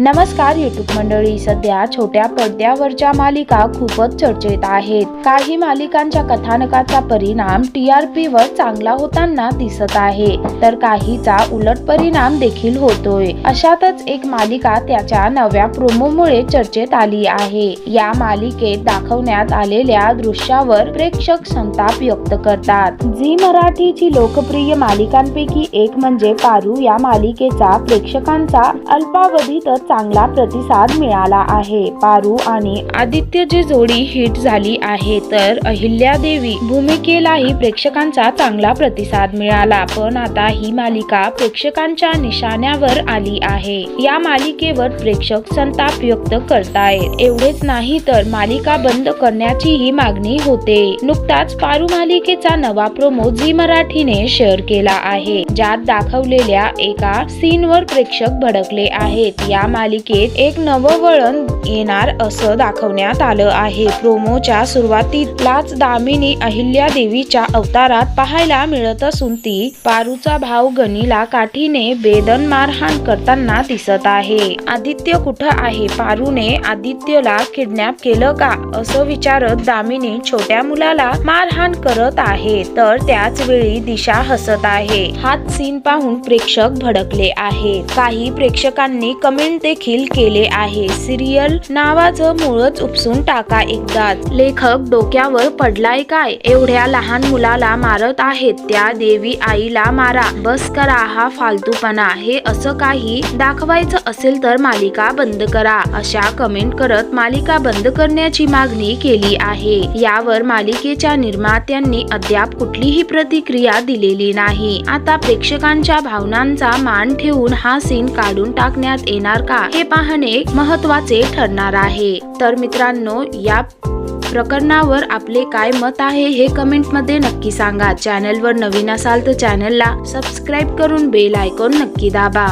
नमस्कार युट्यूब मंडळी. सध्या छोट्या पडद्यावरच्या मालिका खूपच चर्चेत आहेत. काही मालिकांच्या कथानकाचा परिणाम टी आर पी वर चांगला होताना दिसत आहे. तर काहीचा उलट परिणाम देखील होतोय. अशातच एक मालिका त्याच्या नव्या प्रोमोमुळे चर्चेत आली आहे. या मालिकेत दाखवण्यात आलेल्या दृश्यावर प्रेक्षक संताप व्यक्त करतात. झी मराठीची लोकप्रिय मालिकांपैकी एक म्हणजे पारू या मालिकेचा प्रेक्षकांचा अल्पावधीतच चांगला प्रतिसाद मिळाला आहे. पारू आणि आदित्यची जोडी हिट झाली आहे तर अहिल्या देवी भूमिकेलाही प्रेक्षकांचा चांगला प्रतिसाद मिळाला. पण आता ही मालिका प्रेक्षकांच्या निशाण्यावर आली आहे. या मालिकेवर प्रेक्षक संताप व्यक्त करतायत. एवढेच नाही तर मालिका बंद करण्याचीही मागणी होते. नुकताच पारू मालिकेचा नवा प्रोमो झी मराठीने शेअर केला आहे. ज्यात दाखवलेल्या एका सीनवर प्रेक्षक भडकले आहेत. या मालिकेत एक नवं वळण येणार असं दाखवण्यात आलं आहे. प्रोमोच्या सुरुवातीलाच दामिनी अहिल्या देवीच्या अवतारात पाहायला मिळत असून ती पारूचा भाव गणीला काठीने बेदन मारहाण करताना दिसत आहे. आदित्य कुठं आहे? पारूने आदित्यला किडनॅप केलं का? असं विचारत दामिनी छोट्या मुलाला मारहाण करत आहे. तर त्याच वेळी दिशा हसत आहे. हात सीन पाहून प्रेक्षक भडकले आहे काही प्रेक्षकांनी कमेंट देखील केले आहे. सिरियल नावाचं मूळच उपसून टाका एकदाच. लेखक डोक्यावर पडलाय काय? एवढ्या लहान मुलाला मारत आहेत. त्या देवी आईला मारा. बस करा हा फालतूपणा. हे असं काही दाखवायचं असेल तर मालिका बंद करा. अशा कमेंट करत मालिका बंद करण्याची मागणी केली आहे. यावर मालिकेच्या निर्मात्यांनी अद्याप कुठलीही प्रतिक्रिया दिलेली नाही. आता प्रेक्षकांच्या भावनांचा मान ठेवून हा सीन काढून टाकण्यात येणार का? का हे पाहणे महत्त्वाचे ठरणार आहे. तर मित्रांनो या प्रकरणावर आपले काय मत आहे हे कमेंटमध्ये नक्की सांगा. चॅनलवर नवीन असाल तर चॅनलला सबस्क्राईब करून बेल आयकॉन नक्की दाबा.